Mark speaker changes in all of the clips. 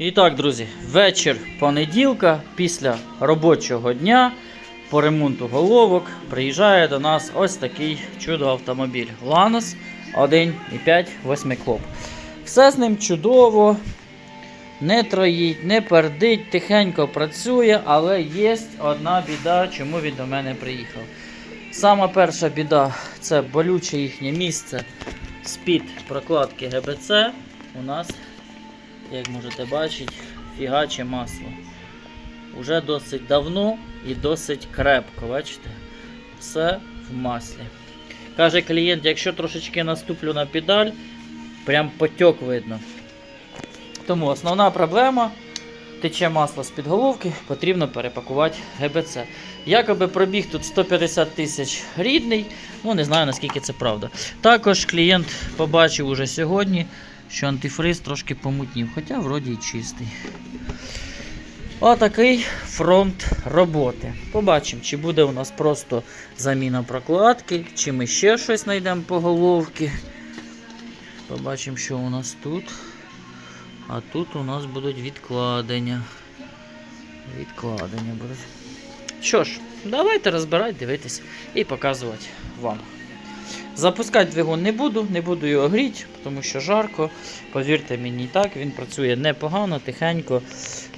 Speaker 1: І так, друзі, вечір понеділка, після робочого дня по ремонту головок приїжджає до нас ось такий чудо-автомобіль Lanos 1,5 восьмиклоп. Все з ним чудово, не троїть, не пердить, тихенько працює, але є одна біда, чому він до мене приїхав. Сама перша біда це болюче їхнє місце з-під прокладки ГБЦ. У нас як можете бачити, фігаче масло. Уже досить давно і досить крепко, бачите? Все в маслі. Каже клієнт, якщо трошечки наступлю на педаль, прям потік видно. Тому основна проблема тече масло з-під головки, потрібно перепакувати ГБЦ. Якоби пробіг тут 150 тисяч рідний, ну не знаю наскільки це правда. Також клієнт побачив уже сьогодні, що антифриз трошки помутнів, хоча вроді й чистий. Отакий фронт роботи. Побачимо, чи буде у нас просто заміна прокладки, чи ми ще щось знайдемо по головці. Побачимо, що у нас тут. А тут у нас будуть відкладення. Відкладення будуть. Що ж, давайте розбирати, дивитись і показувати вам. Запускати двигун не буду, не буду його гріти, тому що жарко. Повірте мені, так, він працює непогано, тихенько,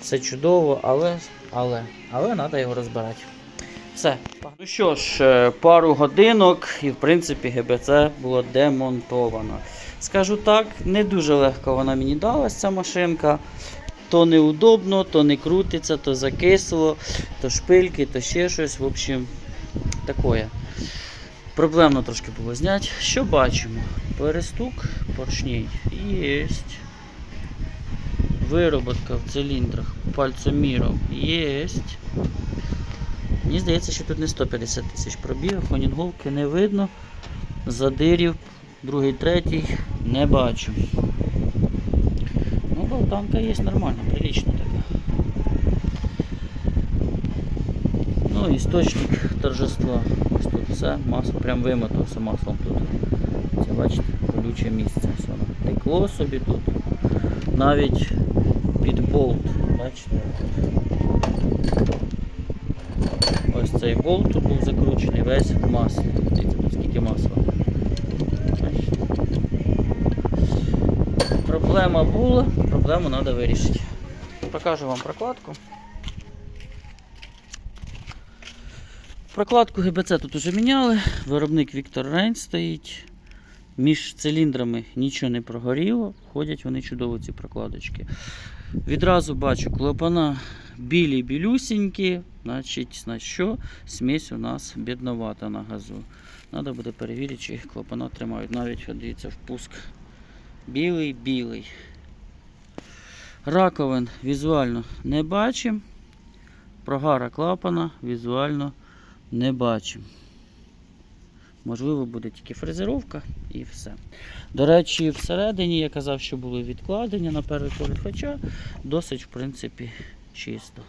Speaker 1: все чудово, але але, але треба його розбирати. Все. Ну що ж, е, пару годинок і в принципі ГБЦ було демонтовано. Скажу так, не дуже легко вона мені далась ця машинка. То неудобно, то не крутиться, то закисло, то шпильки, то ще щось. В общем, такое. Проблемно трошки було зняти. Що бачимо? Перестук поршней єсть. Вироботка в циліндрах пальцоміром єсть. Мені здається, що тут не 150 тисяч пробігів, фонінговки не видно. Задирів, другий, третій не бачу. Ну, болтанка є нормальна, прилічна Ну, істочник торжества. Ось тут все, масло прям вимотався маслом тут. Це бачите, колюче місце. Воно текло собі тут. Навіть під болт. Бачите? Ось цей болт тут був закручений весь в маслі. Дивіться, тут скільки масла. Бачите? Проблема була, проблему треба вирішити. Покажу вам прокладку. Прокладку ГБЦ тут уже міняли, виробник Віктор Рейн стоїть. Між циліндрами нічого не прогоріло, ходять вони чудово ці прокладочки. Відразу бачу клапана білі білюсінькі, значить, на що смесь у нас бідновата на газу. Треба буде перевірити, чи клапана тримають. Навіть дивіться впуск. Білий, білий. Раковин візуально не бачимо. Прогара клапана візуально не бачимо. Можливо, буде тільки фрезеровка і все. До речі, всередині я казав, що були відкладення на перший погляд, хоча досить, в принципі, чисто.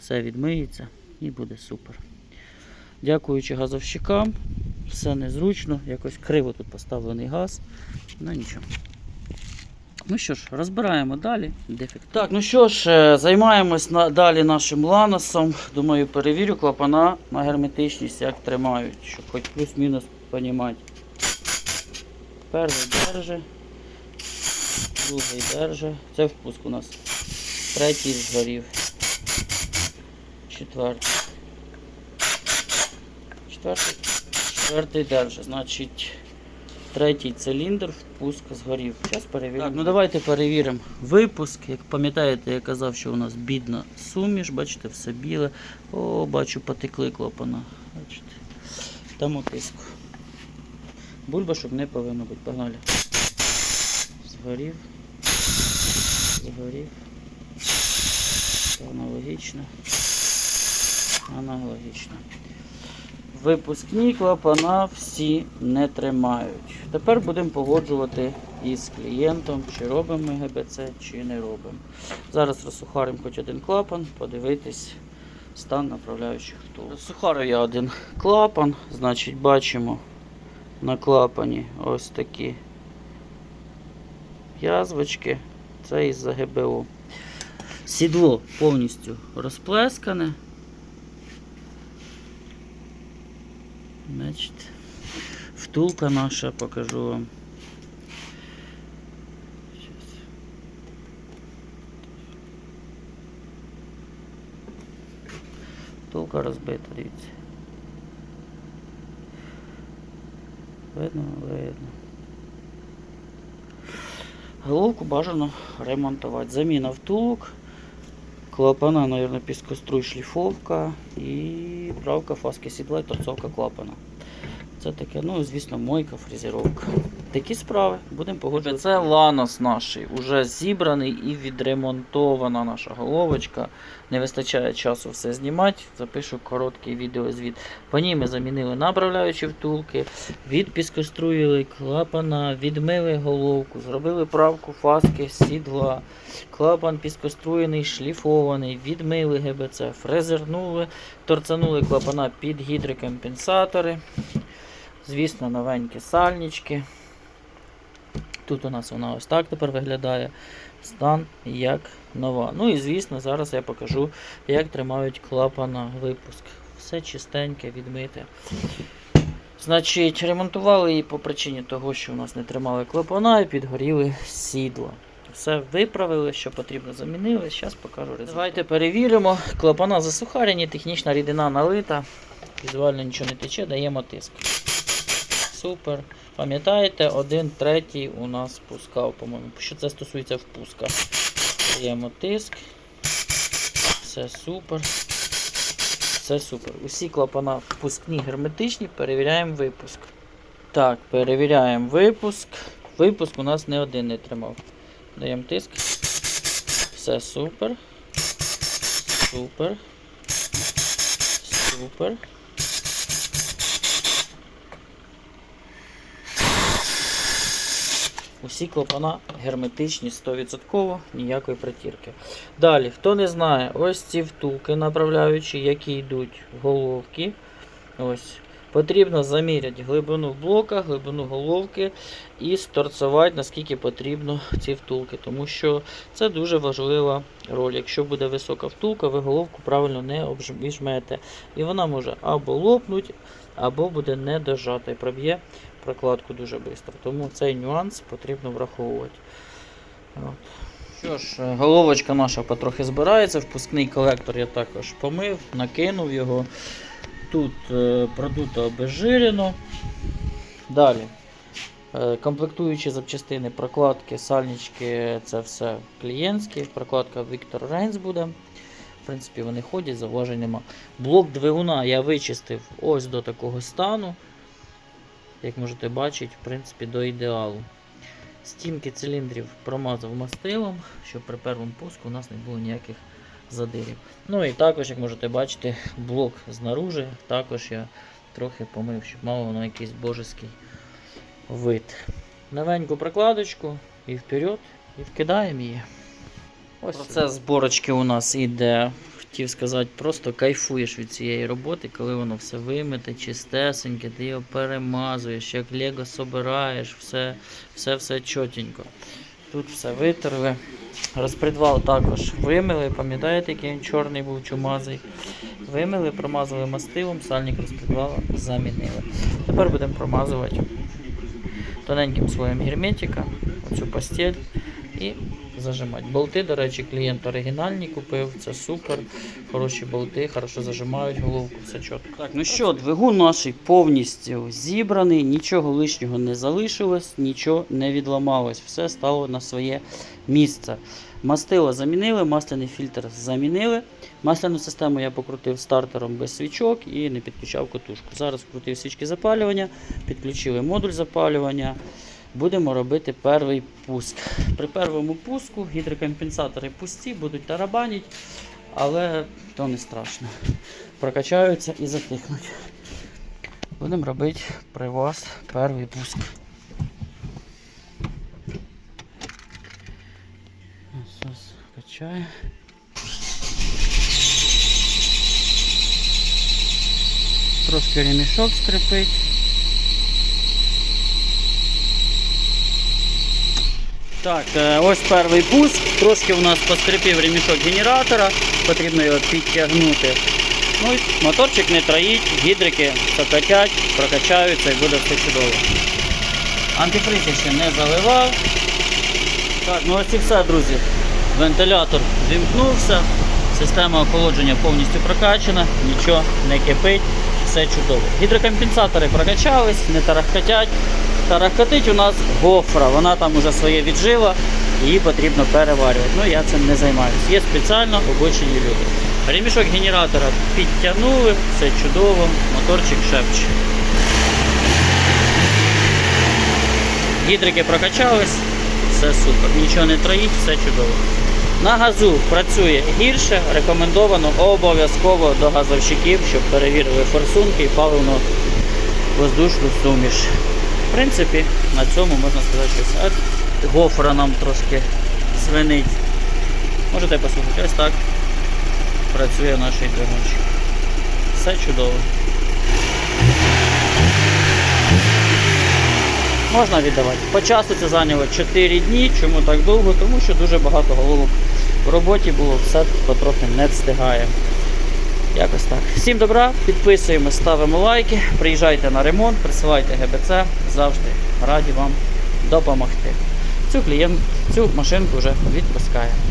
Speaker 1: Все відмиється і буде супер. Дякуючи газовщикам, все незручно, якось криво тут поставлений газ. Ну нічого. Ну що ж, розбираємо далі. Дефект. Так, ну що ж, е, займаємось далі нашим ланосом. Думаю, перевірю клапана на герметичність, як тримають, щоб хоч плюс-мінус розуміти. Перший держи, другий держи. Це впуск у нас. Третій згорів. Четвертий. Четвертий. Четвертий держи. Значить. Третій циліндр, впуск згорів. Зараз перевіримо. Так, ну давайте перевіримо випуск. Як пам'ятаєте, я казав, що у нас бідна суміш, бачите, все біле. О, бачу, потекли клапана. Бачите. Там утиску. Бульбашок не повинно бути. Погнали. Згорів. Згорів. Аналогічно. Аналогічно. Випускні клапана всі не тримають. Тепер будемо погоджувати із клієнтом, чи робимо ми ГБЦ, чи не робимо. Зараз розсухаримо хоч один клапан, подивитись стан направляючих втул. Розсухарив я один клапан, значить бачимо на клапані ось такі язвочки. Це із-за ГБО. Сідло повністю розплескане. Значить, втулка наша покажу вам. Втулка розбита, дивіться. Видно, видно. Головку бажано ремонтувати. Заміна втулок, клапана, мабуть, піскоструй шліфовка і правка фаски сідла і торцовка клапана. Це таке, ну, звісно, мойка, фрезеровка. Такі справи, будемо погоджуватися. Це ланос наш, уже зібраний і відремонтована наша головочка. Не вистачає часу все знімати. Запишу короткий відеозвіт. По ній ми замінили направляючі втулки, відпіскоструїли клапана, відмили головку, зробили правку фаски сідла, клапан піскоструєний, шліфований, відмили ГБЦ, фрезернули, торцанули клапана під гідрокомпенсатори. Звісно, новенькі сальнички. Тут у нас вона ось так тепер виглядає. Стан як нова. Ну і звісно, зараз я покажу, як тримають клапана випуск. Все чистеньке, відмите. Значить, ремонтували її по причині того, що у нас не тримали клапана і підгоріли сідла. Все виправили, що потрібно замінили. Зараз покажу результат. Давайте перевіримо. Клапана засухарені, технічна рідина налита. Візуально нічого не тече, даємо тиск. Супер. Пам'ятаєте, один третій у нас спускав, по-моєму. Що це стосується впуска. Даємо тиск. Все супер. Все супер. Усі клапана впускні герметичні, перевіряємо випуск. Так, перевіряємо випуск. Випуск у нас не один не тримав. Даємо тиск. Все супер. Супер. Супер. Усі клапана герметичні 100%, ніякої притірки. Далі, хто не знає, ось ці втулки направляючі, які йдуть в головки. Ось. Потрібно заміряти глибину блока, глибину головки і сторцувати, наскільки потрібно ці втулки. Тому що це дуже важлива роль. Якщо буде висока втулка, ви головку правильно не обжмете. І вона може або лопнути, або буде не дожата і проб'є прокладку дуже швидко. Тому цей нюанс потрібно враховувати. От. Що ж, е, головочка наша потрохи збирається, впускний колектор я також помив, накинув його. Тут е, продуто обезжирено. Далі. Е, комплектуючі запчастини, прокладки, сальнички це все клієнтські. Прокладка Victor Reigns буде. В принципі, вони ходять, зауважень нема. Блок двигуна я вичистив ось до такого стану. Як можете бачити, в принципі, до ідеалу. Стінки циліндрів промазав мастилом, щоб при першому пуску у нас не було ніяких задирів. Ну і також, як можете бачити, блок знаружи також я трохи помив, щоб мало воно якийсь божеский вид. Новеньку прокладочку і вперед, і вкидаємо її. Ось процес зборочки у нас іде. Хотів сказати, просто кайфуєш від цієї роботи, коли воно все вимите, чистесеньке, ти його перемазуєш, як лего собираєш, все все, все чотенько. Тут все витерли. Розпредвал також вимили, пам'ятаєте, який він чорний був чумазий. Вимили, промазали мастилом, сальник розпредвала замінили. Тепер будемо промазувати тоненьким слоєм герметика, оцю постель і зажимати. Болти, до речі, клієнт оригінальні купив, це супер. Хороші болти, хорошо зажимають головку, все чітко. Так, ну що, двигун наш повністю зібраний, нічого лишнього не залишилось, нічого не відламалось. Все стало на своє місце. Мастило замінили, масляний фільтр замінили. Масляну систему я покрутив стартером без свічок і не підключав катушку. Зараз вкрутив свічки запалювання, підключили модуль запалювання. Будемо робити перший пуск. При першому пуску гідрокомпенсатори пусті, будуть тарабанити, але то не страшно. Прокачаються і затихнуть. Будемо робити при вас перший пуск. Зараз качає. Трошки ремішок скрипить. Так, е, ось перший пуск. Трошки у нас поскрипів ремішок генератора, потрібно його підтягнути. Ну моторчик не троїть, гідрики закатять, прокачаються і буде все чудово. Антифриз ще не заливав. Так, ну ось і все, друзі. Вентилятор вімкнувся, система охолодження повністю прокачана, нічого не кипить, все чудово. Гідрокомпенсатори прокачались, не тарахкотять. Тарахкотить у нас гофра, вона там уже своє віджила, її потрібно переварювати. Ну я цим не займаюся. Є спеціально обучені люди. Ремішок генератора підтягнули, все чудово, моторчик шепче. Гідрики прокачались, все супер. Нічого не троїть, все чудово. На газу працює гірше, рекомендовано обов'язково до газовщиків, щоб перевірили форсунки і паливно воздушну суміш. В принципі, на цьому можна сказати, що все. Гофра нам трошки свинить. Можете послухати, ось так працює наш двигунчик. Все чудово. Можна віддавати. По часу це зайняло 4 дні. Чому так довго? Тому що дуже багато головок в роботі було, все потрохи не встигає. Якось так. Всім добра, підписуємо, ставимо лайки, приїжджайте на ремонт, присилайте ГБЦ, завжди раді вам допомогти. Цю клієнт, цю машинку вже відпускаємо.